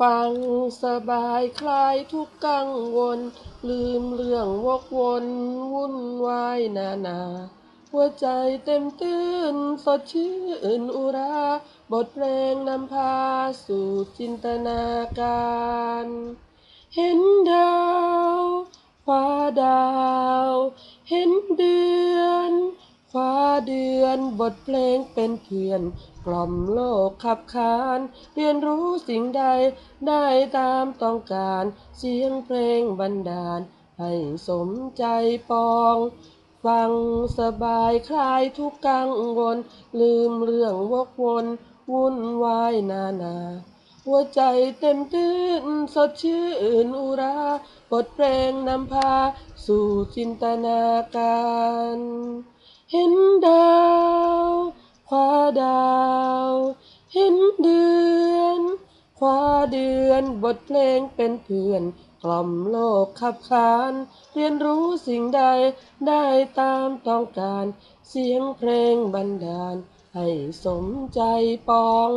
ฟังสบายคลายทุกกังวล ลืมเรื่องวกวนวุ่นวายนานา หัวใจเต็มตื้นสดชื่นอุรา บทเพลงนำพาสู่จินตนาการ เห็นดาวฟ้าดาว เห็นเดือน เดือนบทเพลงเป็นเพื่อน กล่อมโลกขับขาน เรียนรู้สิ่งใดได้ตามต้องการ เสียงเพลงบันดาล ให้สมใจปอง ฟังสบายคลายทุกกังวล ลืมเรื่องวกวนวุ่นวายนานาหัวใจเต็มตื้นสดชื่นอุรา บทเพลงนำพา สู่จินตนาการ เห็นดาวคว้าดาว เห็นเดือนคว้าเดือนบทเพลงเป็นเพื่อนกล่อมโลกขับขาน เรียนรู้สิ่งใดได้ตามต้องการ เสียงเพลงบันดาล ให้สมใจปอง